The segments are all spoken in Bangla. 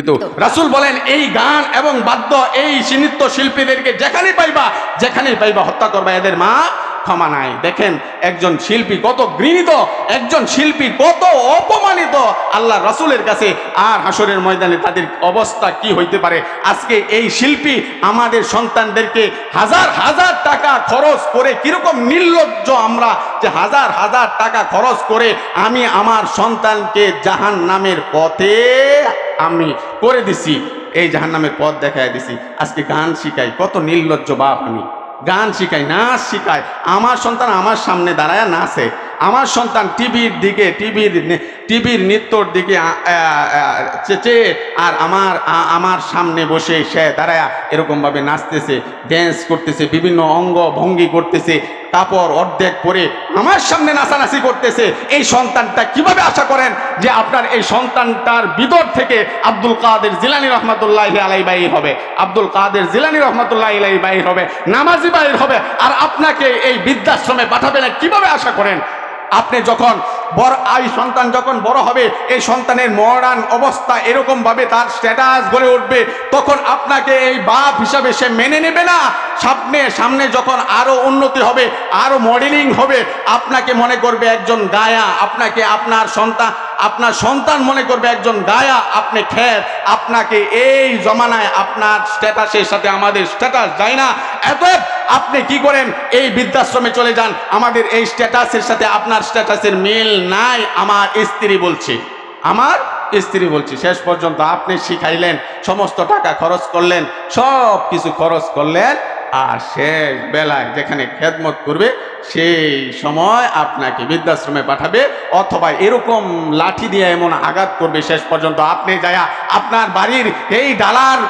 কিন্তু রাসুল বলেন এই গান এবং বাদ্য এই নৃত্য শিল্পীদেরকে যেখানে পাইবা যেখানেই পাইবা হত্যা করবা। এদের মা ক্ষমা নাই। দেখেন, একজন শিল্পী কত ঘৃণিত, একজন শিল্পী কত অপমানিত। আল্লাহ রাসুলের কাছে আর হাসরের ময়দানে তাদের অবস্থা কি হইতে পারে? আজকে এই শিল্পী আমাদের সন্তানদেরকে হাজার হাজার টাকা খরচ করে কীরকম নির্লজ্জ আমরা যে হাজার হাজার টাকা খরচ করে আমি আমার সন্তানকে জাহান নামের পথে আমি করে দিছি। এই জাহান নামের পথ দেখায় দিছি। আজকে গান শিখাই, কত নির্লজ্জ বাপ আমি। গান শিখাই নাচ শিখায়। আমার সন্তান আমার সামনে দাঁড়ায় নাচে। আমার সন্তান টিভির দিকে, টিভির টিভির নৃত্যর দিকে চেয়ে আর আমার আমার সামনে বসে সে দাঁড়ায় এরকমভাবে নাচতেছে ড্যান্স করতেছে, বিভিন্ন অঙ্গ ভঙ্গি করতেছে কাপড় অর্ধেক পরে আমার সামনে নাচানাচি করতেছে। এই সন্তানটা কীভাবে আশা করেন যে আপনার এই সন্তানটার ভিতর থেকে আব্দুল কাদের জিলানি রহমতুল্লাহ আলাই বাইর হবে? আব্দুল কাদের জিলানি রহমতুল্লাহ আলাই বাইর হবে, নামাজি বাইর হবে, আর আপনাকে এই বৃদ্ধাশ্রমে পাঠাবে না? কীভাবে আশা করেন? আপনি যখন বড় এই সন্তান যখন বড় হবে, এই সন্তানের মরান অবস্থা এরকমভাবে তার স্ট্যাটাস গড়ে উঠবে, তখন আপনাকে এই বাপ হিসাবে সে মেনে নেবে না। সামনে সামনে যখন আরও উন্নতি হবে আরও মডেলিং হবে, আপনাকে মনে করবে একজন গায়া, আপনাকে আপনার সন্তান আপনার সন্তান মনে করবে একজন গায়া, আপনি খ্যাত আপনাকে এই জমানায় আপনার স্ট্যাটাসের সাথে আমাদের স্ট্যাটাস যায় না। এত আপনি কি করেন? এই বৃদ্ধাশ্রমে চলে যান। আমাদের এই স্ট্যাটাসের সাথে আপনার স্ট্যাটাসের মিল নাই, আমার স্ত্রী বলছে। আমার স্ত্রী বলছি, শেষ পর্যন্ত আপনি শিখাইলেন, সমস্ত টাকা খরচ করলেন সব কিছু খরচ করলেন, আর শেষ বেলায় যেখানে খেদমত করবে সেই সময় আপনাকে বৃদ্ধাশ্রমে পাঠাবে, অথবা এরকম লাঠি দিয়ে এমন আঘাত করবে শেষ পর্যন্ত। আপনি যায়া আপনার বাড়ির এই ডালার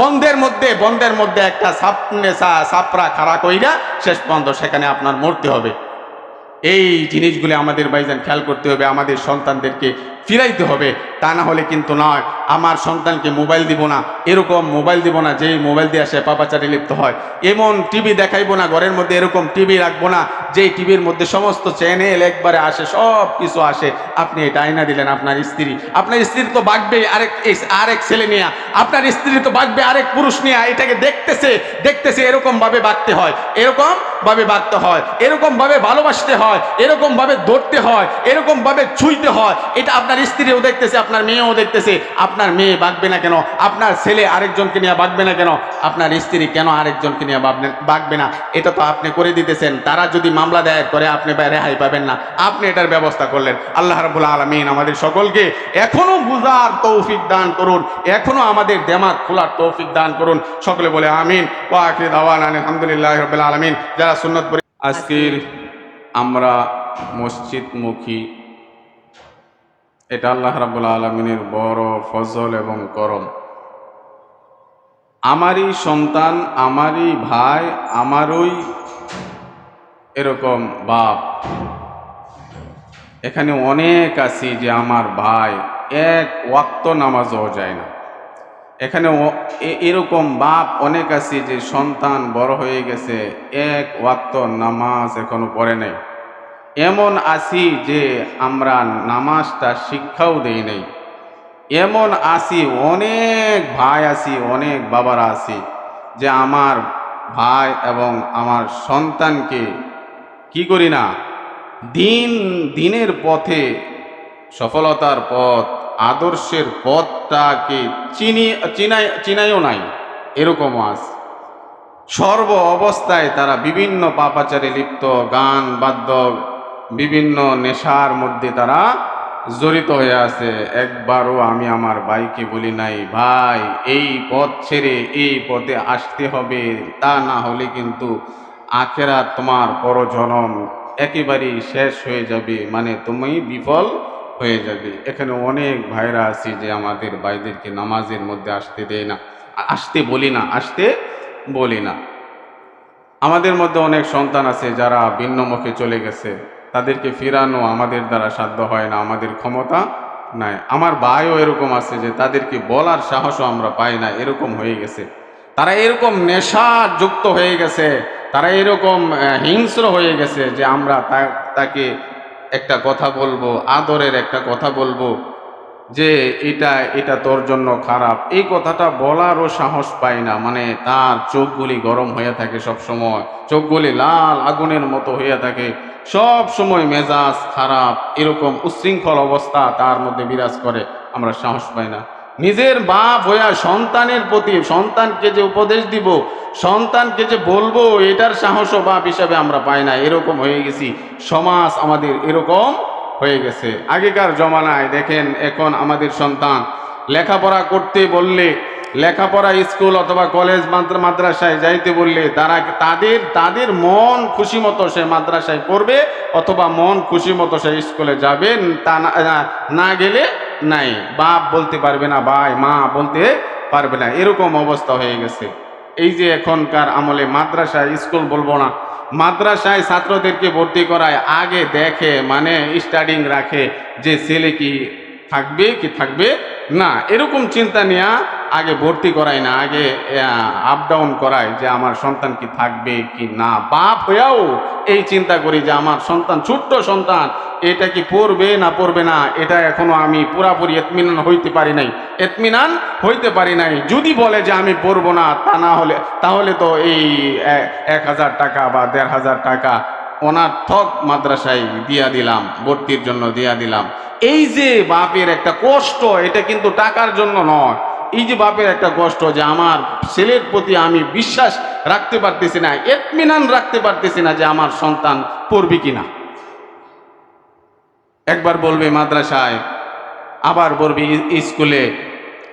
বন্ধের মধ্যে বন্ধের মধ্যে একটা সাপনে সাপরা খাড়া কইরা শেষ পর্যন্ত সেখানে আপনার মরতে হবে। এই জিনিসগুলি আমাদের বাইজান খেয়াল করতে হবে। আমাদের সন্তানদেরকে ফিরাইতে হবে। তা না হলে কিন্তু নয়, আমার সন্তানকে মোবাইল দিব না, এরকম মোবাইল দিব না, যেই মোবাইল দিয়ে আসে পাপাচারে লিপ্ত হয়। এমন টিভি দেখাইবো না, ঘরের মধ্যে এরকম টিভি রাখব না, যেই টিভির মধ্যে সমস্ত চ্যানেল একবারে আসে, সব কিছু আসে। আপনি এটা আয়না দিলেন আপনার স্ত্রী। আপনার স্ত্রী তো বাগবে আরেক আরেক ছেলে নিয়ে। আপনার স্ত্রী তো বাগবে আরেক পুরুষ নিয়ে। এটাকে দেখতেছে দেখতেছে এরকম ভাবে বাগতে হয় এরকম ভাবে বাগতে হয় এরকম ভাবে ভালোবাসতে হয় এরকম ভাবে ধরতে হয় এরকম ভাবে ছুঁইতে হয়। এটা আপনার স্ত্রীও দেখতেছে, আপনার মেয়েও দেখতেছে, আপনার মেয়ে বাগবে না কেন? আপনার ছেলে আরেকজনকে নিয়ে বাগবে না কেন? আপনার স্ত্রী কেন আরেকজনকে নিয়ে বাগবে না এটা তো আপনি করে দিতেছেন। তারা যদি মামলা দায়ের করে, আপনি রেহাই পাবেন না। আপনি এটার ব্যবস্থা করলেন। আল্লাহ রাবুল আলমিন আমাদের সকলকে এখনও বুঝার তৌফিক দান করুন। এখনও আমাদের দেমাগ খোলার তৌফিক দান করুন। সকলে বলে আমিন। ও আখির দাওয়ান আলহামদুলিল্লাহ রবিল আলমিন। যারা সুন্নত আজকের আমরা মসজিদমুখী এটা আল্লাহ রাবুল আলমিনের বড় ফজল এবং করম। আমারই সন্তান, আমারই ভাই, আমারই এরকম বাপ। এখানে অনেক আছি যে আমার ভাই, এক ওয়াক্ত নামাজও যায় না। এখানে এরকম বাপ অনেক আছি যে সন্তান বড় হয়ে গেছে, এক ওয়াক্ত নামাজ এখনও পড়ে নাই। এমন আছি যে আমরা নামাজটা শিক্ষাও দেই নাই। এমন আসি, অনেক ভাই আছি অনেক বাবারা আছি যে আমার ভাই এবং আমার সন্তানকে কি করি না? দিন, দিনের পথে, সফলতার পথ, আদর্শের পথটাকে চিনি, চিনাই, চিনাইও নাই এরকম আস। সর্ব অবস্থায় তারা বিভিন্ন পাপাচারে লিপ্ত, গান, বাদ্য বিভিন্ন নেশার মধ্যে তারা জড়িত হয়ে আছে। একবারও আমি আমার ভাইকে বলি নাই, ভাই, এই পথ ছেড়ে এই পথে আসতে হবে। তা না হলে কিন্তু আখেরা তোমার পরজনম একেবারেই শেষ হয়ে যাবে মানে তুমি বিফল হয়ে যাবে। এখানে অনেক ভাইরা আছি যে আমাদের ভাইদেরকে নামাজের মধ্যে আসতে দেয় না, আসতে বলি না, আসতে বলি না। আমাদের মধ্যে অনেক সন্তান আছে যারা ভিন্নমুখে চলে গেছে। তাদেরকে ফিরানো আমাদের দ্বারা সাধ্য হয় না, আমাদের ক্ষমতা নাই। আমার ভাইও এরকম আছে যে তাদেরকে বলার সাহসও আমরা পাই না, এরকম হয়ে গেছে। তারা এরকম নেশা যুক্ত হয়ে গেছে, তারা এরকম হিংস্র হয়ে গেছে যে আমরা তাকে একটা কথা বলব, আদরের একটা কথা বলব, যে এটা এটা তোর জন্য খারাপ। এই কথাটা বলারও সাহস পায় না মানে তার চোখগুলি গরম হয়ে থাকে সব সময় চোখগুলি লাল আগুনের মতো হয়ে থাকে। সব সময় মেজাজ খারাপ, এরকম উচ্ছৃঙ্খল অবস্থা তার মধ্যে বিরাজ করে, আমরা সাহস পাই না। নিজের বাপ হইয়া সন্তানের প্রতি, সন্তানকে যে উপদেশ দিব, সন্তানকে যে বলব, এটার সাহসও বাপ হিসাবে আমরা পাই না। এরকম হয়ে গেছি, সমাজ আমাদের এরকম হয়ে গেছে। আগেকার জমানায় দেখেন, এখন আমাদের সন্তান লেখাপড়া করতে বললে লেখাপড়া স্কুল অথবা কলেজ, মাদ্রা- মাদ্রাসায় যাইতে বললে তারা তাদের তাদের মন খুশি মতো সে মাদ্রাসায় পড়বে অথবা মন খুশি মতো সে স্কুলে যাবে, তা না গেলে নাই। বাপ বলতে পারবে না, ভাই, মা বলতে পারবে না। এরকম অবস্থা হয়ে গেছে। এই যে এখনকার আমলে মাদ্রাসায় স্কুল বলব না, মাদ্রাসায় ছাত্রদেরকে ভর্তি করায় আগে দেখে মানে স্টাডিং রাখে যে ছেলে কি থাকবে কি থাকবে না? এরকম চিন্তা নেওয়া আগে ভর্তি করায় না, আগে আপ ডাউন করায় যে আমার সন্তান কি থাকবে কি না। বাপ হয়েও এই চিন্তা করি যে আমার সন্তান, ছোট্ট সন্তান, এটা কি পড়বে না পড়বে না, এটা এখনও আমি পুরাপুরি এতমিনান হইতে পারি নাই। এতমিনান হইতে পারি নাই। যদি বলে যে আমি পড়ব না, তা না হলে, তাহলে তো এই এক হাজার টাকা বা দেড় হাজার টাকা ওনার ঠক মাদ্রাসায় দিয়া দিলাম, ভর্তির জন্য দিয়া দিলাম। এই যে বাপের একটা কষ্ট, এটা কিন্তু টাকার জন্য নয়। এই যে বাপের একটা কষ্ট যে আমার ছেলের প্রতি আমি বিশ্বাস রাখতে পারতেছি না এতমিনান রাখতে পারতেছি না যে আমার সন্তান পড়বে কিনা। একবার বলবে মাদ্রাসায়, আবার বলবে স্কুলে,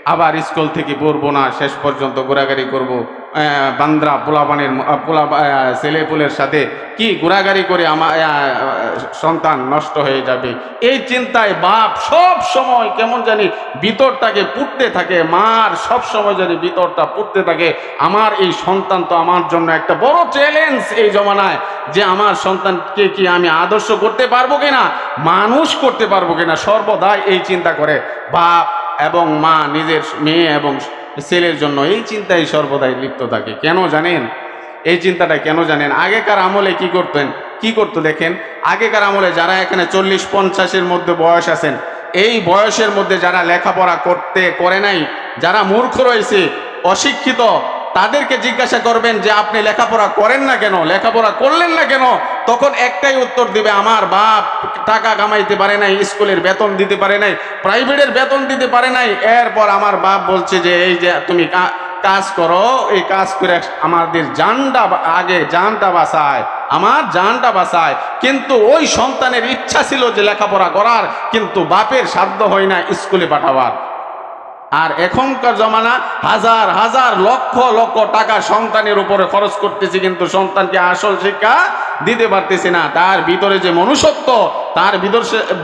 আবার স্কুল থেকে পড়ব না, শেষ পর্যন্ত ঘোরাঘুরি করব। বান্দ্রা আহ, পোলা ছেলে পুলের সাথে কি ঘোরাঘুরি করে আমার সন্তান নষ্ট হয়ে যাবে? এই চিন্তায় বাপ সব সময় কেমন জানি ভিতরটাকে পুড়তে থাকে মার সব সময় জানি ভিতরটা পুড়তে থাকে। আমার এই সন্তান তো আমার জন্য একটা বড় চ্যালেঞ্জ এই জমানায় যে আমার সন্তানকে কি আমি আদর্শ করতে পারব কিনা মানুষ করতে পারব কিনা সর্বদাই এই চিন্তা করে। বাপ এবং মা নিজের মেয়ে এবং ছেলের জন্য এই চিন্তায় সর্বদাই লিপ্ত থাকে। কেন জানেন? এই চিন্তাটা কেন জানেন? আগেকার আমলে কি করতেন? কি করতো দেখেন? আগেকার আমলে যারা এখানে চল্লিশ, পঞ্চাশের মধ্যে বয়স আছেন, এই বয়সের মধ্যে যারা লেখাপড়া করতে, করে নাই, যারা মূর্খ রয়েছে, অশিক্ষিত, তাদেরকে জিজ্ঞাসা করবেন যে, আপনি লেখাপড়া করেন না কেন? লেখাপড়া করলেন না কেন? তখন একটাই উত্তর দিবে, আমার বাপ টাকা কামাইতে পারে নাই, স্কুলের বেতন দিতে পারে নাই, প্রাইভেটের বেতন দিতে পারে নাই। এরপর আমার বাপ বলছে যে, এই যে তুমি কাজ করো, এই কাজ করে আমাদের জানটা আগে জানটা বাঁচায়, আমার জানটা বাঁচায়। কিন্তু ওই সন্তানের ইচ্ছা ছিল যে লেখাপড়া করার, কিন্তু বাপের সাধ্য হয় না স্কুলে পাঠাবার। আর এখনকার জমানা হাজার হাজার লক্ষ লক্ষ টাকা সন্তানের উপরে খরচ করতেছি, কিন্তু সন্তানকে আসল শিক্ষা দিতে পারতেছি না। তার ভিতরে যে মনুষ্যত্ব, তার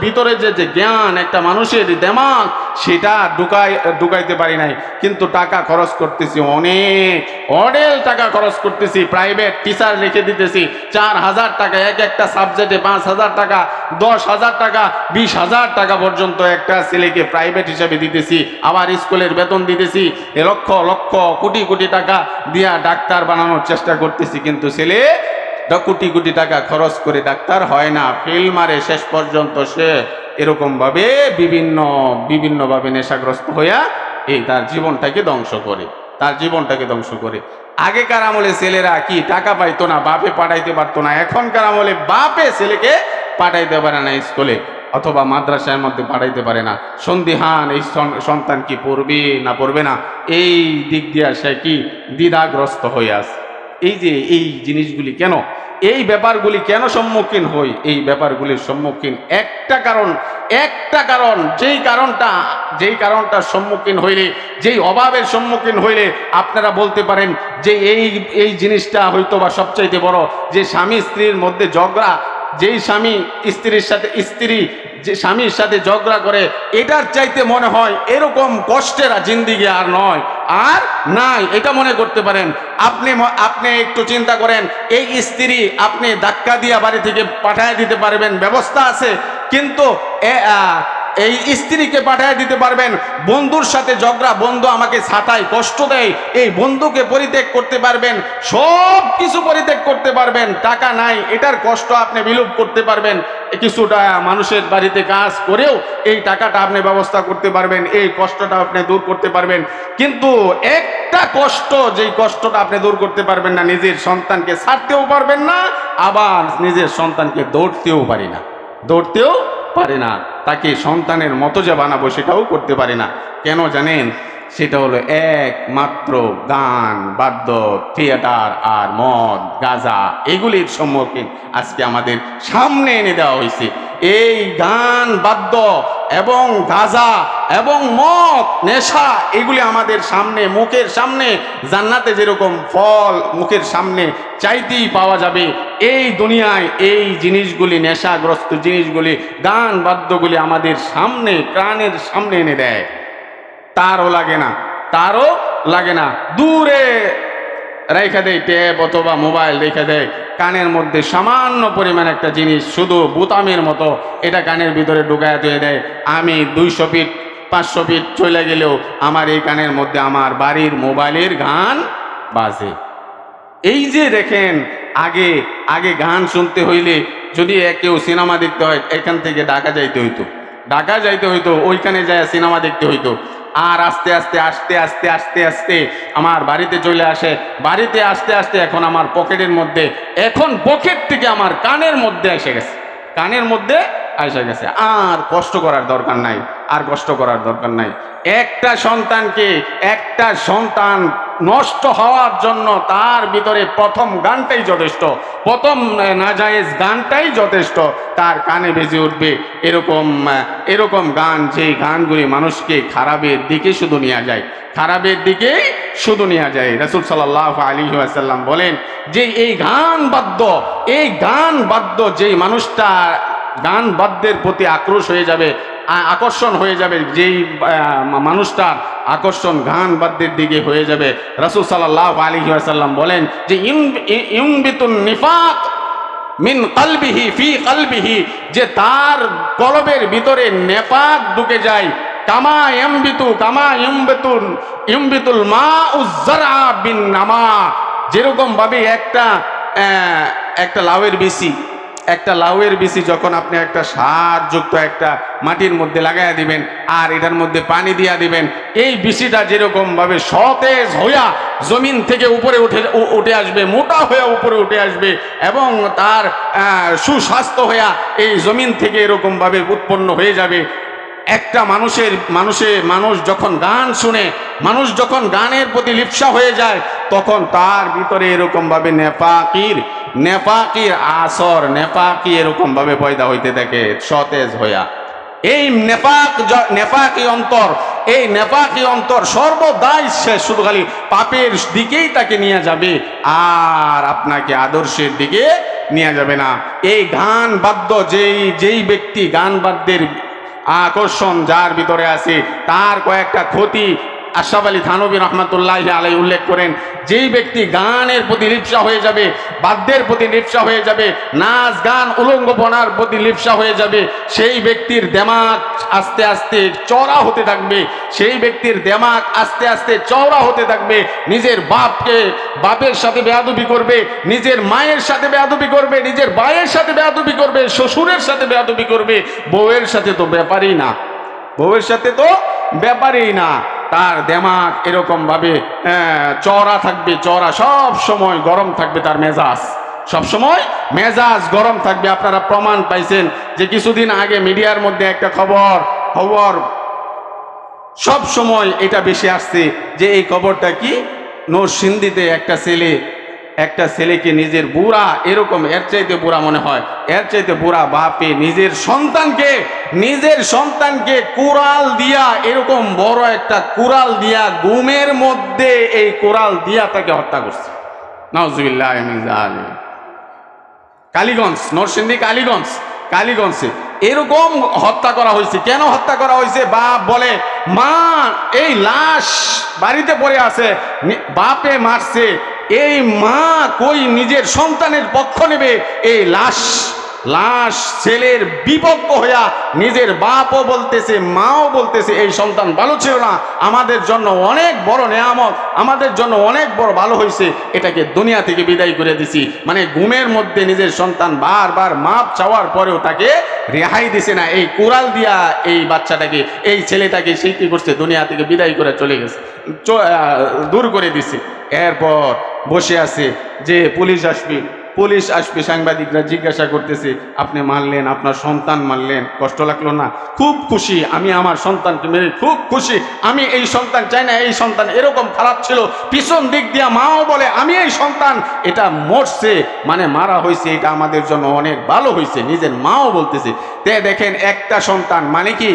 ভিতর যে যে জ্ঞান একটা মানুষের দেমাগ সেটা ঢুকাই, ঢুকাইতে পারি নাই। কিন্তু টাকা খরচ করতেছি অনেক অডেল টাকা খরচ করতেছি। প্রাইভেট টিচার লিখে দিতেছি, চার হাজার টাকা, এক একটা সাবজেক্টে পাঁচ হাজার টাকা, দশ হাজার টাকা, বিশ হাজার টাকা পর্যন্ত একটা ছেলেকে প্রাইভেট হিসাবে দিতেছি। আবার স্কুলের বেতন দিতেছি। লক্ষ লক্ষ, কোটি কোটি টাকা দিয়া ডাক্তার বানানোর চেষ্টা করতেছি। কিন্তু ছেলে কোটি কোটি টাকা খরচ করে ডাক্তার হয় না, ফেল মারে, শেষ পর্যন্ত সে এরকমভাবে বিভিন্ন, বিভিন্নভাবে নেশাগ্রস্ত হইয়া এই তার জীবনটাকে ধ্বংস করে, তার জীবনটাকে ধ্বংস করে। আগেকার আমলে ছেলেরা কি টাকা পাইতো না, বাপে পাঠাইতে পারতো না, এখনকার আমলে বাপে ছেলেকে পাঠাইতে পারে না স্কুলে, অথবা মাদ্রাসার মধ্যে পাঠাইতে পারে না। সন্দিহান, এই সন- সন্তান কি পড়বে না পড়বে না, এই দিক দিয়া সে কি দ্বিধাগ্রস্ত হয়ে আছে। এই যে এই জিনিসগুলি কেন? এই ব্যাপারগুলি কেন সম্মুখীন হই? এই ব্যাপারগুলির সম্মুখীন একটা কারণ একটা কারণ, যেই কারণটা যেই কারণটা সম্মুখীন হইলে, যেই অভাবের সম্মুখীন হইলে আপনারা বলতে পারেন যে এই এই জিনিসটা হয়তো বা সবচাইতে বড়, যে স্বামী স্ত্রীর মধ্যে ঝগড়া যেই স্বামী স্ত্রীর সাথে, স্ত্রী যে স্বামীর সাথে ঝগড়া করে, এটার চাইতে মনে হয় এরকম কষ্টের জিন্দিগি আর নয়। আর নাই, এটা মনে করতে পারেন। আপনি আপনি একটু চিন্তা করেন, এই স্ত্রী আপনি ধাক্কা দিয়া বাড়ি থেকে পাঠায় দিতে পারবেন, ব্যবস্থা আছে। কিন্তু এই স্ত্রীকে পাঠিয়ে দিতে পারবেন। বন্ধুর সাথে ঝগড়া, বন্ধু আমাকে ছাতায় কষ্ট দেয়। এই বন্ধুকে পরিত্যাগ করতে পারবেন সব কিছু পরিত্যাগ করতে পারবেন। টাকা নাই, এটার কষ্ট আপনি বিলোপ করতে পারবেন। কিছুটা মানুষের বাড়িতে কাজ করেও এই টাকাটা আপনি ব্যবস্থা করতে পারবেন, এই কষ্টটা আপনি দূর করতে পারবেন। কিন্তু একটা কষ্ট, যেই কষ্টটা আপনি দূর করতে পারবেন না, নিজের সন্তানকে ছাড়তেও পারবেন না, আবার নিজের সন্তানকে দৌড়তেও পারি না। দৌড়তেও পারে না, তাকে সন্তানের মতো যে বানাবো সেটাও করতে পারে না। কেন জানেন? সেটা হলো একমাত্র গান, বাদ্য, থিয়েটার আর মদ, গাজা, এগুলির সম্মুখীন আজকে আমাদের সামনে এনে দেওয়া হয়েছে। এই গান, বাদ্য এবং গাঁজা এবং মদ, নেশা, এগুলি আমাদের সামনে, মুখের সামনে, জান্নাতে যেরকম ফল মুখের সামনে চাইতেই পাওয়া যাবে, এই দুনিয়ায় এই জিনিসগুলি, নেশাগ্রস্ত জিনিসগুলি, গান, বাদ্যগুলি আমাদের সামনে, প্রাণের সামনে এনে দেয়। তারও লাগে না, তারও লাগে না। দূরে রেখে দেয় ট্যাব অথবা মোবাইল রেখে দেয় কানের মধ্যে সামান্য পরিমাণ একটা জিনিস, শুধু বুতামের মতো, এটা কানের ভিতরে ঢুকায় দিয়ে দেয়। আমি দুইশো ফিট, পাঁচশো ফিট চলে গেলেও আমার এই কানের মধ্যে আমার বাড়ির মোবাইলের গান বাজে। এই যে দেখেন, আগে আগে গান শুনতে হইলে যদি কেউ সিনেমা দেখতে হয়, এখান থেকে ঢাকা যাইতে হইতো। ঢাকা যাইতে হইতো, ওইখানে যায় সিনেমা দেখতে হইতো। আর আস্তে আস্তে আস্তে আস্তে আস্তে আস্তে আমার বাড়িতে চলে আসে। বাড়িতে আস্তে আস্তে এখন আমার পকেটের মধ্যে, এখন পকেট থেকে আমার কানের মধ্যে এসে গেছে। কানের মধ্যে এসে গেছে। আর কষ্ট করার দরকার নাই, আর কষ্ট করার দরকার নাই। একটা সন্তানকে একটা সন্তান নষ্ট হওয়ার জন্য তার ভিতরে প্রথম গানটাই যথেষ্ট, প্রথম নাজায়েজ গানটাই যথেষ্ট, তার কানে বেজে উঠবে এরকম এরকম গান, যেই গানগুলি মানুষকে খারাপের দিকে শুধু নেওয়া যায়। খারাপের দিকেই শুধু নেওয়া যায়। রসুল সাল্লাহ আলী আসাল্লাম বলেন যে এই গান বাদ্য, এই গান বাদ্য যেই মানুষটা গান বাদ্যের প্রতি আক্রোশ হয়ে যাবে আকর্ষণ হয়ে যাবে, যেই মানুষটার আকর্ষণ গান বাদ্যের দিকে হয়ে যাবে। রসুল সাল্লাহ আলী আসাল্লাম বলেন যে নিফাক মিন কালবিহি, ফি কালবিহি, যে তার কলবের ভিতরে নেপাক ঢুকে যায়। কামা ইমবিতু, কামা ইমবিতুন, ইমবিতুল মা উজ্জারা বিন নামা যেরকম ভাবে একটা একটা লাউয়ের বেশি। একটা লাউয়ের বিচি যখন আপনি একটা সারযুক্ত একটা মাটির মধ্যে লাগাইয়া দিবেন আর এটার মধ্যে পানি দিয়া দিবেন, এই বিচিটা যেরকমভাবে সতেজ হইয়া জমিন থেকে উপরে উঠে উঠে আসবে, মোটা হয়ে উপরে উঠে আসবে এবং তার সুস্বাস্থ্য হইয়া এই জমিন থেকে এরকমভাবে উৎপন্ন হয়ে যাবে একটা মানুষের, মানুষে, মানুষ যখন গান শুনে, মানুষ যখন গানের প্রতি লিপ্সা হয়ে যায়, তখন তার ভিতরে এরকম ভাবে নেপাকির নেপাকির আসর, নেপাকি এরকম ভাবে পয়দা হইতে থাকে সতেজ হইয়া। এই নেপাক নেপাকি অন্তর, এই নেপাকি অন্তর সর্বদাই সে শুধু খালি পাপের দিকেই তাকে নিয়ে যাবে, আর আপনাকে আদর্শের দিকে নিয়ে যাবে না। এই গান বাদ্য যেই যেই ব্যক্তি গান বাদ্যের আকর্ষণ যার ভিতরে আছে তার কয়েকটা ক্ষতি আশরাফ আলী থানবী রহমতুল্লাহ আলাই উল্লেখ করেন, যেই ব্যক্তি গানের প্রতি লিপসা হয়ে যাবে, বাদ্যের প্রতি লিপ্সা হয়ে যাবে, নাচ, গান, উলঙ্গপনার প্রতি লিপসা হয়ে যাবে, সেই ব্যক্তির দেমাগ আস্তে আস্তে চড়া হতে থাকবে, সেই ব্যক্তির দেমাগ আস্তে আস্তে চওড়া হতে থাকবে, নিজের বাপকে বাপের সাথে বেয়াদবি করবে, নিজের মায়ের সাথে বেয়াদবি করবে, নিজের ভাইয়ের সাথে বেয়াদবি করবে, শ্বশুরের সাথে বেয়াদবি করবে, বউয়ের সাথে তো ব্যাপারই না। সাথে তো ব্যাপারই না। তার দেমাগ এরকম ভাবে আহ, চওড়া থাকবে চড়া সব সময় গরম থাকবে তার মেজাজ। সব সময় মেজাজ গরম থাকবে। আপনারা প্রমাণ পাইছেন যে কিছুদিন আগে মিডিয়ার মধ্যে একটা খবর খবর সব সময় এটা বেশি আসছে যে এই খবরটা কি? নরসিন্দিতে একটা ছেলে একটা ছেলেকে নিজের বুড়া এরকম, এর চাইতে বুড়া মনে হয়, এর চাইতে বুড়া বাপে নিজের সন্তানকে নিজের সন্তানকে কুড়াল দিয়া, এরকম বড় একটা কুড়াল দিয়া গুমের মধ্যে এই কুড়াল দিয়া তাকে হত্যা করছে। নাউজুবিল্লাহ মিন কালীগঞ্জ, নরসিংদী কালীগঞ্জ, কালীগঞ্জে এরকম হত্যা করা হয়েছে। কেন হত্যা করা হয়েছে? বাপ বলে, মা, এই লাশ বাড়িতে পড়ে আছে বাপে মারছে এই মা কই নিজের সন্তানের পক্ষ নেবে? এই লাশ। লাশ ছেলের বিপক্ষ হইয়া নিজের বাপও বলতেছে, মাও বলতেছে, এই সন্তান ভালো ছিল না। আমাদের জন্য অনেক বড় নেয়ামত, আমাদের জন্য অনেক বড় ভালো হয়েছে এটাকে দুনিয়া থেকে বিদায় করে দিছি। মানে ঘুমের মধ্যে নিজের সন্তান বারবার মাপ চাওয়ার পরেও তাকে রেহাই দিছে না। এই কোরাল দিয়া এই বাচ্চাটাকে, এই ছেলেটাকে সে কি করছে, দুনিয়া থেকে বিদায় করে চলে গেছে দূর করে দিছে। এরপর বসে আছে যে পুলিশ আসবে। পুলিশ আসবে, সাংবাদিকরা জিজ্ঞাসা করতেছে, আপনি মারলেন, আপনার সন্তান মারলেন, কষ্ট লাগল না? খুব খুশি, আমি আমার সন্তানকে মেরে খুব খুশি, আমি এই সন্তান চাই না, এই সন্তান এরকম খারাপ ছিল, পিছন দিক দিয়া মাও বলে, আমি এই সন্তান। এটা মরছে মানে মারা হয়েছে, এটা আমাদের জন্য অনেক ভালো হয়েছে, নিজের মাও বলতেছে। তে দেখেন, একটা সন্তান মানে কি?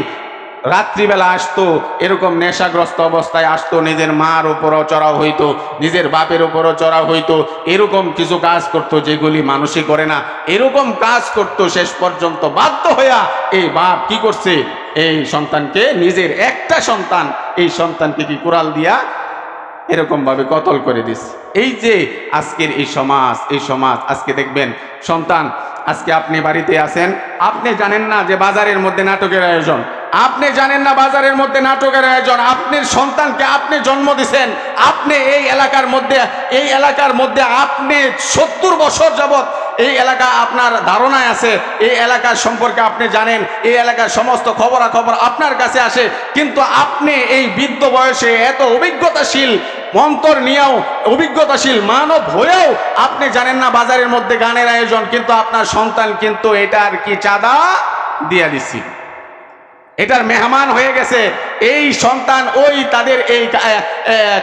রাত্রিবেলা আসতো, এরকম নেশাগ্রস্ত অবস্থায় আসতো, নিজের মার উপরও চড়াও হইতো, নিজের বাপের উপরও চড়াও হইতো, এরকম কিছু কাজ করতো যেগুলি মানুষই করে না। এরকম কাজ করতো শেষ পর্যন্ত বাধ্য হইয়া এই বাপ কি করছে? এই সন্তানকে, নিজের একটা সন্তান, এই সন্তানকে কি কুড়াল দিয়া এরকম ভাবে কতল করে দিস এই যে আজকের এই সমাজ এই সমাজ, আজকে দেখবেন, সন্তান, আজকে আপনি বাড়িতে আছেন, আপনি জানেন না যে বাজারের মধ্যে নাটকের আয়োজন। আপনি জানেন না বাজারের মধ্যে নাটকের আয়োজন, আপনার সন্তানকে আপনি জন্ম দিছেন, আপনি এই এলাকার মধ্যে, এই এলাকার মধ্যে আপনি সত্তর বছর যাবৎ এই এলাকা আপনার ধারণায় আছে, এই এলাকার সম্পর্কে আপনি জানেন, এই এলাকার সমস্ত খবরাখবর আপনার কাছে আসে, কিন্তু আপনি এই বৃদ্ধ বয়সে এত অভিজ্ঞতাশীল মন্তর নিয়েও অভিজ্ঞতাশীল মানব হয়েও আপনি জানেন না বাজারের মধ্যে গানের আয়োজন, কিন্তু আপনার সন্তান কিন্তু এটার কি চাঁদা দিয়া দিছি। এটার মেহমান হয়ে গেছে। এই সন্তান ওই তাদের এই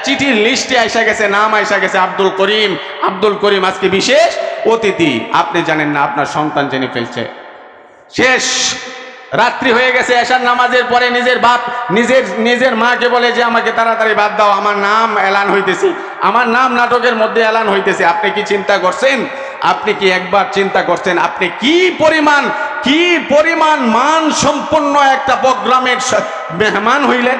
চিঠির লিস্টে আইসা গেছে, নাম আইসা গেছে, আব্দুল করিম। আব্দুল করিম আজকে বিশেষ অতিথি। আপনি জানেন না, আপনার সন্তান জেনে ফেলছে। শেষ। রাত্রি হয়ে গেছে, এশার নামাজের পরে নিজের বাপ, নিজের নিজের মাকে বলে যে, আমাকে তাড়াতাড়ি বাদ দাও, আমার নাম এলান হইতেছে। আমার নাম নাটকের মধ্যে এলান হইতেছে। আপনি কি চিন্তা করছেন? আপনি কি একবার চিন্তা করছেন? আপনি কি পরিমাণ কি পরিমাণ মান সম্পন্ন একটা প্রোগ্রামের মেহমান হইলেন?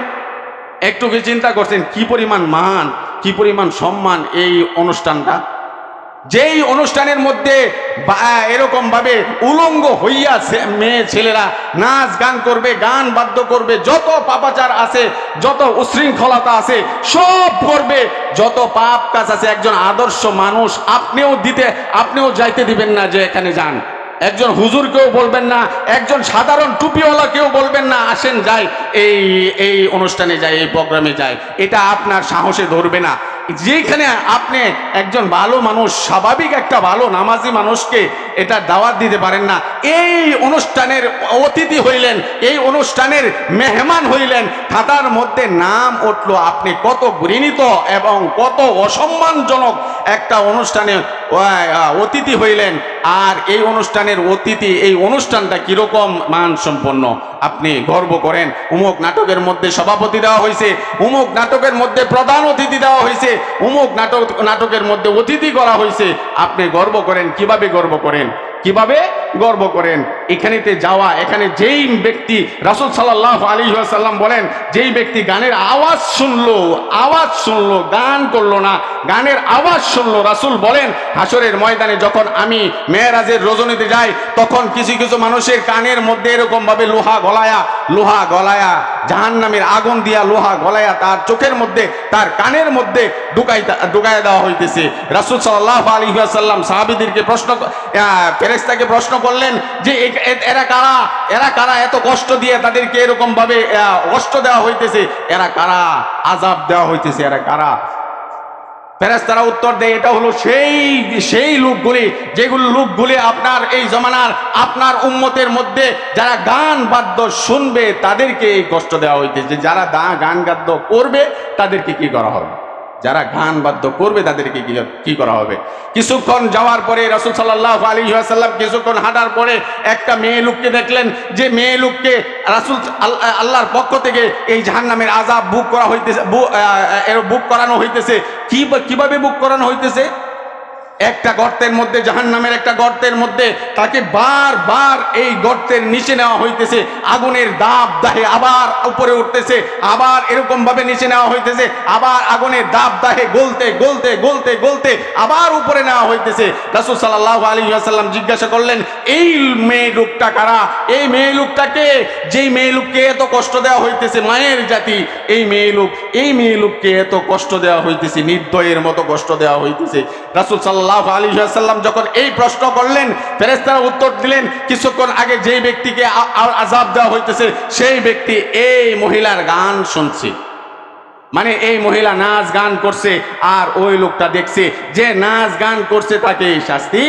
একটু কি চিন্তা করছেন? কি পরিমাণ মান, কি পরিমাণ সম্মান এই অনুষ্ঠানটা? যেই অনুষ্ঠানের মধ্যে এরকম ভাবে উলঙ্গ হইয়া মেয়ে ছেলেরা নাচ গান করবে, গান বাদ্য করবে, যত পাপাচার আছে, যত উশৃঙ্খলতা আছে, সব করবে, যত পাপ কাজ আছে, একজন আদর্শ মানুষ আপনিও দিতে, আপনিও যাইতে দিবেন না যে এখানে যান। একজন হুজুরকেও বলবেন না, একজন সাধারণ টুপিওয়ালা কেউ বলবেন না, আসেন যাই, এই এই অনুষ্ঠানে যাই, এই প্রোগ্রামে যাই। এটা আপনার সাহসে ধরবে না। যেখানে আপনি একজন ভালো মানুষ, স্বাভাবিক একটা ভালো নামাজি মানুষকে এটা দাওয়াত দিতে পারেন না। এই অনুষ্ঠানের অতিথি হইলেন, এই অনুষ্ঠানের মেহমান হইলেন, খাতার মধ্যে নাম উঠল, আপনি কত ঘৃণিত এবং কত অসম্মানজনক একটা অনুষ্ঠানে অতিথি হইলেন। আর এই অনুষ্ঠানের অতিথি, এই অনুষ্ঠানটা কীরকম মানসম্পন্ন? আপনি গর্ব করেন। উমুক নাটকের মধ্যে সভাপতি দেওয়া হয়েছে উমুক নাটকের মধ্যে প্রধান অতিথি দেওয়া হয়েছে উমুক নাটক, নাটকের মধ্যে অতিথি করা হয়েছে আপনি গর্ব করেন, কীভাবে গর্ব করেন? কীভাবে গর্ব করেন? এখানেতে যাওয়া, এখানে যেই ব্যক্তি রাসুল সাল্লাহ আলী সাল্লাম বলেন, যেই ব্যক্তি গানের আওয়াজ শুনলো আওয়াজ শুনলো, গান করল না, গানের আওয়াজ শুনলো, রাসুল বলেন হাসরের ময়দানে যখন আমি মেয়েরাজের রজনীতে যাই, তখন কিছু কিছু মানুষের কানের মধ্যে এরকম ভাবে লোহা গলায়া লোহা গলায়া জাহান নামের আগুন দিয়া লোহা গলায়া তার চোখের মধ্যে, তার কানের মধ্যে ঢুকাই ঢুকাই দেওয়া হইতেছে। রাসুল সাল্লাহ আলী সাল্লাম সাহাবিদেরকে প্রশ্ন আহ, ফেরেশতাকে প্রশ্ন করলেন যে এরা কারা? এরা কারা? এত কষ্ট দিয়ে তাদেরকে এরকম ভাবে কষ্ট দেওয়া হইতেছে। এরা কারা? আজাব দেওয়া হইতেছে এরা কারা? ফেরেস্তারা উত্তর দেয় এটা হলো সেই সেই লোকগুলি যেগুলো লোকগুলি আপনার এই জমানার আপনার উম্মতের মধ্যে যারা গান বাদ্য শুনবে তাদেরকে এই কষ্ট দেওয়া হইতেছে। যারা দা গান গাদ্য করবে তাদেরকে কি করা হবে? যারা গান বাধ্য করবে তাদেরকে কি করা হবে? কিছুক্ষণ যাওয়ার পরে রসুল সাল্লাহ আলী সাল্লাম কিছুক্ষণ হাঁটার পরে একটা মেয়ে লোককে দেখলেন। যে মেয়ে লোককে রাসুল আল্লাহর পক্ষ থেকে এই জাহান্নামের আজাব বুক করা হইতেছে বুক করানো হইতেছে। কি কীভাবে বুক করানো হইতেছে? একটা গর্তের মধ্যে জাহান নামের একটা গর্তের মধ্যে তাকে বারবার এই গর্তের নিচে নেওয়া হইতেছে। আগুনের দাব দাহে আবার উপরে উঠতেছে, আবার এরকম ভাবে নিচে নেওয়া হইতেছে, আবার আগুনের দাব দাহে গলতে গলতে গলতে গলতে আবার উপরে নেওয়া হইতেছে। রাসূল সাল্লাহ আলাইহি ওয়াসাল্লাম জিজ্ঞাসা করলেন, এই মেয়ে লোকটা কারা? এই মেয়ে লোকটাকে যেই মেয়ে লোককে এত কষ্ট দেওয়া হইতেছে, মায়ের জাতি, এই মেয়ে লোক, এই মেয়ে লোককে এত কষ্ট দেওয়া হইতেছে, নির্দয়ের মতো কষ্ট দেওয়া হইতেছে। রাসূল সাল্লাল্লাহু আলাইহি ওয়াসাল্লাম যখন এই প্রশ্ন করলেন, ফেরেশতারা উত্তর দিলেন, কিছুক্ষণ আগে যেই ব্যক্তিকে আ- আ- আযাব দেওয়া হইতেছে, সেই ব্যক্তি এই মহিলার গান শুনছে। মানে এই মহিলা নাচ গান করছে আর ওই লোকটা দেখছে যে নাচ গান করছে তাকে শাস্তি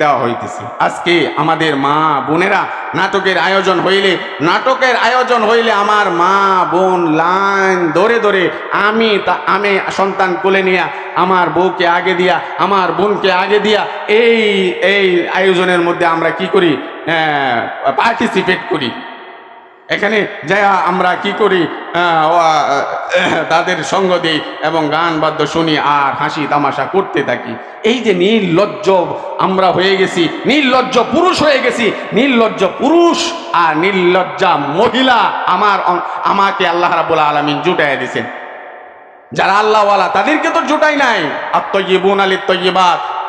দেওয়া হইতেছে। আজকে আমাদের মা বোনেরা নাটকের আয়োজন হইলে, নাটকের আয়োজন হইলে আমার মা বোন লাইন ধরে ধরে আমি তা, আমি সন্তান কোলে নিয়ে, আমার বউকে আগে দিয়া, আমার বোনকে আগে দিয়া এই এই আয়োজনের মধ্যে আমরা কি করি? পার্টিসিপেট করি। এখানে যা আমরা কি করি? তাদের সঙ্গ দিই এবং গান বাদ্য শুনি আর হাসি তামাশা করতে থাকি। এই যে নির্লজ্জ আমরা হয়ে গেছি, নির্লজ্জ পুরুষ হয়ে গেছি, নির্লজ্জ পুরুষ আর নির্লজ্জা মহিলা আমার আমাকে আল্লাহ রাবুল আলমিন জুটাই দিয়েছেন যারা আল্লাহওয়ালা তাদেরকে তো জুটাই নাই। আত্মজীবন আলী তৈবাত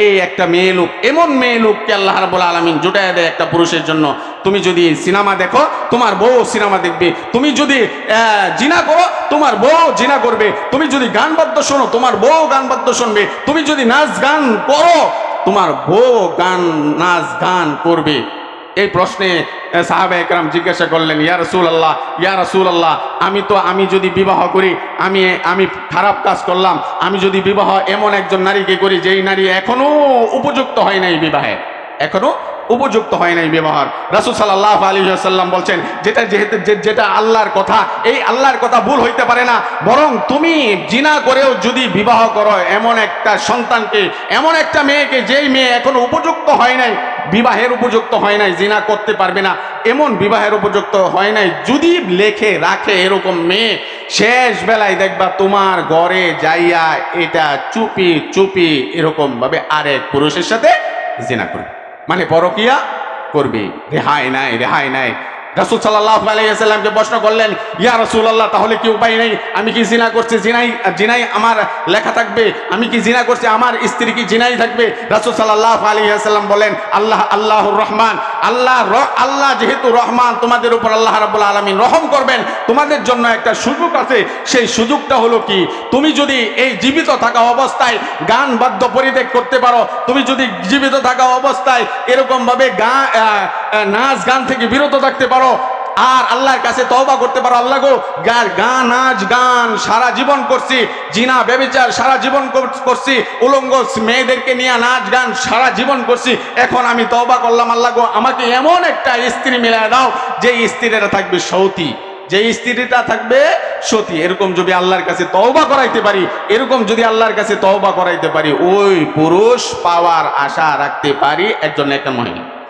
এই একটা মেয়ে লোক, এমন মেয়ে লোককে আল্লাহ রাবুল আলমিন জুটায় দেয় একটা পুরুষের জন্য। তুমি যদি সিনেমা দেখো, তোমার বউ সিনেমা দেখবে। তুমি যদি জিনা করো, তোমার বউ জিনা করবে। তুমি যদি গান বাদ্য শোনো, তোমার বউ গান বাদ্য শুনবে। তুমি যদি নাচ গান করো, তোমার বউ গান, নাচ গান করবে। এই প্রশ্নে সাহাবে একরাম জিজ্ঞাসা করলেন, ইয়া রসুল আল্লাহ ইয়া রসুল আল্লাহ আমি তো, আমি যদি বিবাহ করি, আমি আমি খারাপ কাজ করলাম, আমি যদি বিবাহ এমন একজন নারীকে করি, যেই নারী এখনও উপযুক্ত হয় নাই বিবাহে, এখনও উপযুক্ত হয় নাই ব্যবহার। রাসুল সাল্লাহ আলী সাল্লাম বলছেন, যেটা যেহেতু যেটা আল্লাহর কথা, এই আল্লাহর কথা ভুল হইতে পারে না। বরং তুমি জিনা করেও যদি বিবাহ করো, এমন একটা সন্তানকে, এমন একটা মেয়েকে, যেই মেয়ে এখনও উপযুক্ত হয় নাই, বিবাহের উপযুক্ত হয় নাই, জিনা করতে পারবে না। এমন বিবাহের উপযুক্ত হয় নাই, যদি লেখে, রাখে এরকম মেয়ে, শেষ বেলায় দেখবা তোমার ঘরে যাইয়া এটা চুপি চুপি এরকম ভাবে আরেক পুরুষের সাথে জিনা করবে। মানে পরকিয়া করবে। রেহাই নাই রেহাই নাই। রাসুল সাল্লাহ আলাইসাল্লামকে প্রশ্ন করলেন, ইয়া রসুল আল্লাহ তাহলে কি উপায় নেই? আমি কি জিনা করছি? জিনাই জিনাই আমার লেখা থাকবে? আমি কি জিনা করছি? আমার স্ত্রী কি জিনাই থাকবে? রাসুল সাল্লাহ আলাইসাল্লাম বলেন, আল্লাহ, আল্লাহর রহমান আল্লাহ আল্লাহ যেহেতু রহমান, তোমাদের উপর আল্লাহ রাবুল আলমিন রহম করবেন, তোমাদের জন্য একটা সুযোগ আছে। সেই সুযোগটা হলো কি? তুমি যদি এই জীবিত থাকা অবস্থায় গান বাদ্য পরিত্যাগ করতে পারো, তুমি যদি জীবিত থাকা অবস্থায় এরকমভাবে গা নাচ গান থেকে বিরত থাকতে পারো আর আল্লাহর কাছে তওবা করতে পারো। আল্লাহ গো গান নাচ গান, সারা জীবন করছি। জিনা বেবিচার সারা জীবন কর- করছি। উলঙ্গ মেয়েদেরকে নিয়ে নাচ গান, সারা জীবন করছি। এখন আমি তওবা করলাম, আল্লাহ গো, আমাকে এমন একটা স্ত্রী মিলায় দাও, যে স্ত্রীরা থাকবে সৌতি। যে স্ত্রীটা থাকবে সতী। এরকম যদি আল্লাহর কাছে তওবা করাইতে পারি, এরকম যদি আল্লাহর কাছে তওবা করাইতে পারি, ওই পুরুষ পাওয়ার আশা রাখতে পারি একজন একটা মহিলা।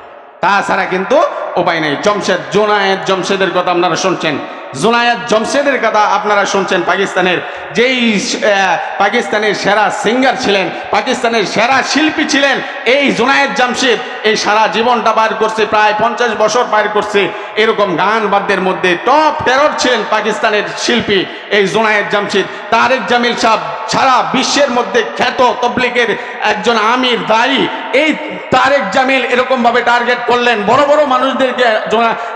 তাছাড়া কিন্তু উপায় নেই। জমশেদ, জোনায়েদ জমশেদের কথা আপনারা শুনছেন। জোনায়েদ জমশেদের কথা আপনারা শুনছেন। পাকিস্তানের যেই পাকিস্তানের সেরা সিঙ্গার ছিলেন, পাকিস্তানের সেরা শিল্পী ছিলেন এই জোনায়েদ জামশেদ। এই সারা জীবনটা বার করছে, প্রায় পঞ্চাশ বছর পার করছে। এরকম গান বাদ্যের মধ্যে টপ টেরর ছিলেন পাকিস্তানের শিল্পী এই জোনায়েদ জামশেদ। তারেক জামিল সাহ সারা বিশ্বের মধ্যে খ্যাত তবলিকের একজন আমির দায়ী। এই তারেক জামিল এরকমভাবে টার্গেট করলেন। বড় বড় মানুষদেরকে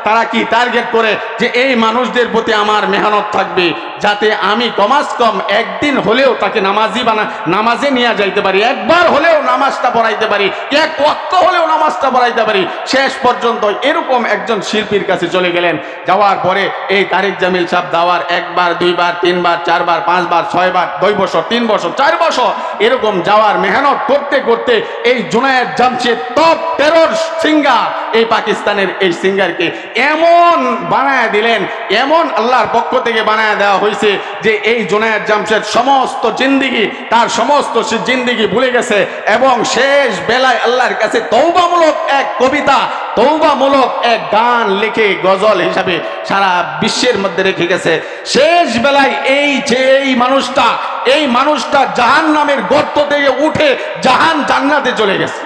তারা কি টার্গেট করে? যে এই মানুষদের প্রতি আমার মেহনত থাকবে, যাতে আমি কমাস কম একদিন হলেও তাকে নামাজি বানা, নামাজে নিয়ে যাইতে পারি। একবার হলেও নামাজটা পড়াইতে পারি। এক ওয়াক্ত হলেও নামাজটা পড়াইতে পারি। শেষ পর্যন্ত এরকম একজন শিল্পীর কাছে চলে গেলেন। যাওয়ার পরে এই তারেক জামিল সাহেব দাওয়ার একবার, দুইবার, তিনবার, চারবার, পাঁচবার, ছয়বার, দুই বছর, তিন বছর, চার বছর এরকম যাওয়ার মেহনত করতে করতে এই Junaid Jamshed top terror singer এই পাকিস্তানের এই সিঙ্গারকে এমন বানায় দিলেন, এমন আল্লাহর পক্ষ থেকে বানায় দেওয়া হয়েছে যে এই জুনায়েদ জামশেদ সমস্ত জিন্দিগি, তার সমস্ত জিন্দিগি ভুলে গেছে এবং শেষ বেলায় আল্লাহর কাছে তৌবামূলক এক কবিতা, তৌবামূলক এক গান লিখে গজল হিসাবে সারা বিশ্বের মধ্যে রেখে গেছে। শেষ বেলায় এই যে এই মানুষটা এই মানুষটা জাহান নামের গর্ত থেকে উঠে জাহান জান্নাতে চলে গেছে।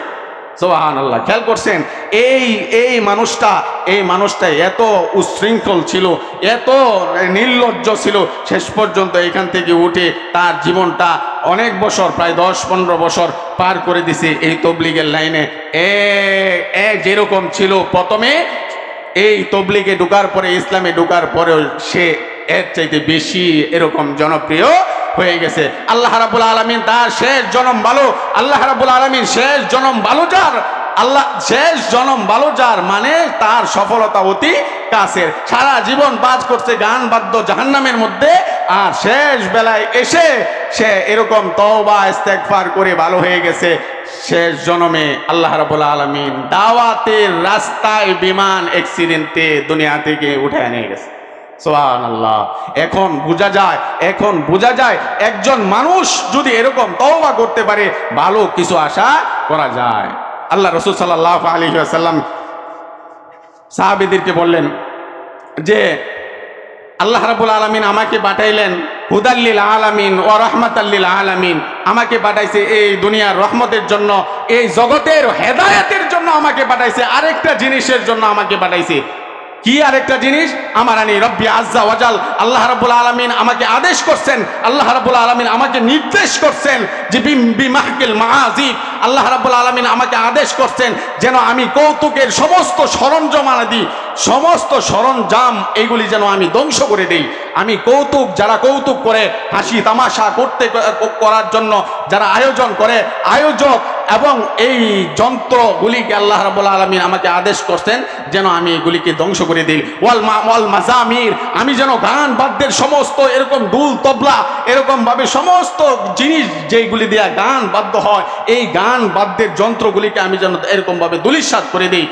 সোহান আল্লাহ খেয়াল করছেন? এই এই মানুষটা এই মানুষটা এত উশৃঙ্খল ছিল, এত নির্লজ্জ ছিল, শেষ পর্যন্ত এখান থেকে উঠে তার জীবনটা অনেক বছর, প্রায় দশ, পনেরো বছর পার করে দিছে এই তবলিগের লাইনে। এ এ যেরকম ছিল প্রথমে, এই তবলিগে ঢুকার পরে, ইসলামে ঢুকার পরেও সে এর চাইতে বেশি এরকম জনপ্রিয় হয়ে গেছে। আল্লাহ রাবুল আলমিন তার শেষ জনম ভালো আল্লাহ রাবুল আলমিন শেষ জনম ভালো যার, আল্লাহ শেষ জনম ভালো যার মানে তার সফলতা অতি কাছের। সারা জীবন বাজ করছে গান বাদ্য জাহান্নামের মধ্যে, আর শেষ বেলায় এসে সে এরকম তওবা, ইস্তেগফার করে ভালো হয়ে গেছে। শেষ জনমে আল্লাহ রাবুল আলমিন দাওয়াতের রাস্তায় বিমান অ্যাক্সিডেন্টে দুনিয়া থেকে উঠে নিয়ে গেছে। সোহান আল্লাহ এখন বোঝা যায়, এখন বোঝা যায় একজন মানুষ যদি এরকম তওবা করতে পারে, ভালো কিছু আশা করা যায়। আল্লাহ রসুল সাল্লাহ আলী সাল্লাম সাহাবিদেরকে বললেন যে, আল্লাহ রাবুল আলমিন আমাকে পাঠাইলেন হুদাল্লিল আলামিন ও রহমাতাল্লিল আলামিন। আমাকে পাঠাইছে এই দুনিয়ার রহমতের জন্য, এই জগতের হেদায়েতের জন্য আমাকে পাঠাইছে। আরেকটা জিনিসের জন্য আমাকে পাঠাইছে। কি আরেকটা জিনিস? আমার আনি রব্বি আজ্জা ওয়াজাল আল্লাহ রাব্বুল আলামিন আমাকে আদেশ করছেন, আল্লাহ রাব্বুল আলামিন আমাকে নির্দেশ করছেন যে বিমাহকিল মাহাজিব আল্লাহ রাব্বুল আলামিন আমাকে আদেশ করছেন যেন আমি কৌতুকের সমস্ত সরঞ্জাম দিই। সমস্ত সরঞ্জাম এইগুলি যেন আমি ধ্বংস করে দেই। আমি কৌতুক, যারা কৌতুক করে হাসি তামাশা করতে করার জন্য যারা আয়োজন করে, আয়োজক এবং এই যন্ত্রগুলিকে আল্লাহ রাবুল আলমিন আমাকে আদেশ করছেন যেন আমি এগুলিকে ধ্বংস করে দিই। ওয়াল মা, ওয়াল মাজামির, আমি যেন গান বাদ্যের সমস্ত এরকম ডুল তবলা, এরকমভাবে সমস্ত জিনিস যেইগুলি দেওয়া গান বাদ্য হয়, এই গান বাদ্যের যন্ত্রগুলিকে আমি যেন এরকমভাবে দুলিশাত করে দিই।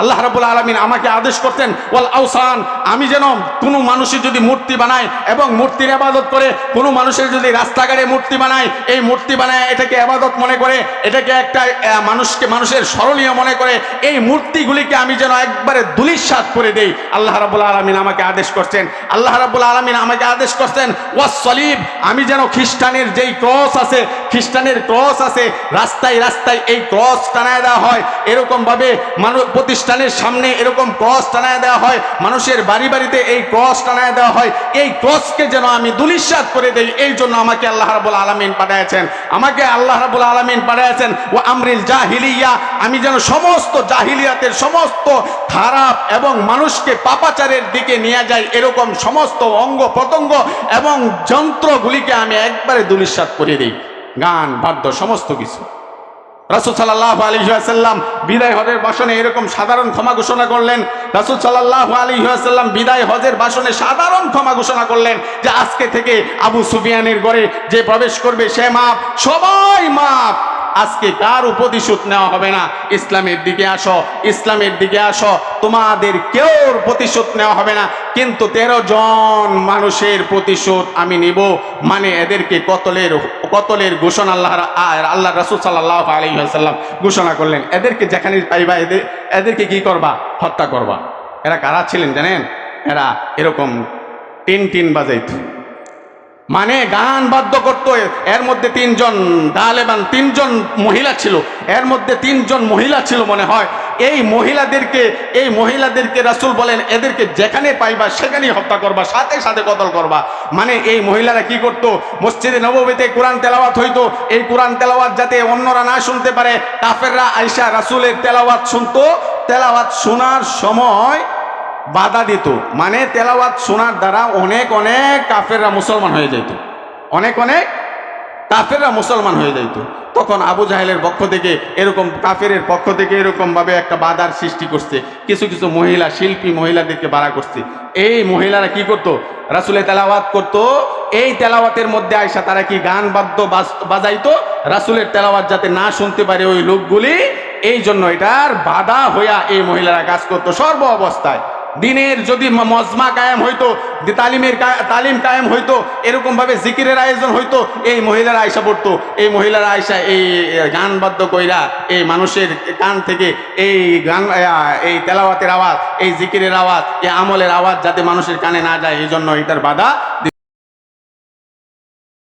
আল্লাহ রাবুল আলমিন আমাকে আদেশ করতেন, ওয়াল আউসান আমি যেন কোনো মানুষের যদি মূর্তি বানায় এবং মূর্তির আবাদত করে, কোনো মানুষের যদি রাস্তাঘাটে মূর্তি বানায়, এই মূর্তি বানায় এটাকে আবাদত মনে করে, এটাকে একটা মানুষকে, মানুষের স্মরণীয় মনে করে, এই মূর্তিগুলিকে আমি যেন একবারে দুলিশাত করে দেই। আল্লাহ রাবুল আলমিন আমাকে আদেশ করছেন, আল্লাহ রাবুল আলমিন আমাকে আদেশ করছেন, ওয়াস সলিব আমি যেন খ্রিস্টানের যেই ক্রস আছে, খ্রিস্টানের ক্রস আছে, রাস্তায় রাস্তায় এই ক্রস টানায় দেওয়া হয়। এরকমভাবে মানুষ মানুষ প্রতিষ্ঠানের সামনে এরকম ক্রস টানায় দেওয়া হয়, মানুষের বাড়ি বাড়িতে এই ক্রস টানায় দেওয়া হয়। এই ক্রসকে যেন আমি দুলিশাত করে দেই, এই জন্য আমাকে আল্লাহ রাবুল আলমিন পাঠাইছেন আমাকে আল্লাহ রাবুল আলমিন পাঠাইছেন ও আমরিল জাহিলিয়া আমি যেন সমস্ত জাহিলিয়াতের সমস্ত খারাপ এবং মানুষকে পাপাচারের দিকে নিয়ে যাই, এরকম সমস্ত অঙ্গ প্রত্যঙ্গ এবং যন্ত্রগুলিকে আমি একবারে দুলিশাত করে দিই। গান, বাদ্য, সমস্ত কিছু। রাসুল সাল্লাহ আলী সাল্লাম বিদায় হজের বাসনে এরকম সাধারণ ক্ষমা ঘোষণা করলেন। রাসুল সাল্লাহ আলী সাল্লাম বিদায় হজের বাসনে সাধারণ ক্ষমা ঘোষণা করলেন যে আজকে থেকে আবু সুফিয়ানের ঘরে যে প্রবেশ করবে সে মাপ, সবাই মাপ। আজকে কারও প্রতিশোধ নেওয়া হবে না? ইসলামের দিকে আসো, ইসলামের দিকে আসো। তোমাদের কেউর প্রতিশোধ নেওয়া হবে না। কিন্তু তেরো জন মানুষের প্রতিশোধ আমি নিব। মানে এদেরকে কতলের কতলের ঘোষণা আল্লাহ আল্লাহ রসুল সাল্লাহ আলী সাল্লাম ঘোষণা করলেন। এদেরকে যেখানে পাইবা, এদের, এদেরকে কি করবা? হত্যা করবা। এরা কারা ছিলেন জানেন? এরা এরকম টিন টিন বাজাইত। মানে গান বাদ্য করতো এর মধ্যে তিনজন তালেবান তিনজন মহিলা ছিল। এর মধ্যে তিনজন মহিলা ছিল মনে হয়। এই মহিলাদেরকে এই মহিলাদেরকে রাসুল বলেন, এদেরকে যেখানে পাইবা, সেখানেই হত্যা করবা, সাথে সাথে কতল করবা। মানে এই মহিলারা কি করত? মসজিদে নবমীতে কোরআন তেলাওয়াত হইতো। এই কোরআন তেলাওয়াত যাতে অন্যরা না শুনতে পারে, কাফেররা আইসা রাসুলের তেলাওয়াত শুনতো। তেলাওয়াত শোনার সময় বাধা দিত। মানে তেলাওয়াত শোনার দ্বারা অনেক অনেক কাফেররা মুসলমান হয়ে যেত অনেক অনেক কাফেররা মুসলমান হয়ে যেত তখন আবু জাহেলের পক্ষ থেকে এরকম কাফেরের পক্ষ থেকে এরকমভাবে একটা বাধার সৃষ্টি করছে। কিছু কিছু মহিলা, শিল্পী মহিলাদেরকে বাড়া করছে। এই মহিলারা কি করতো? রাসুলে তেলাওয়াত করতো। এই তেলাওয়াতের মধ্যে আয়সা তারা কি গান বাদ্য বাজ- বাজাইতো? রাসুলের তেলাওয়াত যাতে না শুনতে পারে ওই লোকগুলি। এই জন্য এটার বাধা হইয়া এই মহিলারা কাজ করতো সর্ব অবস্থায়। দিনের যদি মজমা কায়েম হইতো তালিমের তালিম কায়েম হইতো এরকমভাবে জিকিরের আয়োজন হইতো এই মহিলারা আয়সা পড়তো এই মহিলারা আয়সা এই এ, গান বাদ্য কইরা এই মানুষের কান থেকে এই গান এই তেলাওয়াতের আওয়াজ এই জিকিরের আওয়াজ এই আমলের আওয়াজ যাতে মানুষের কানে না যায় এই জন্য এটার বাধা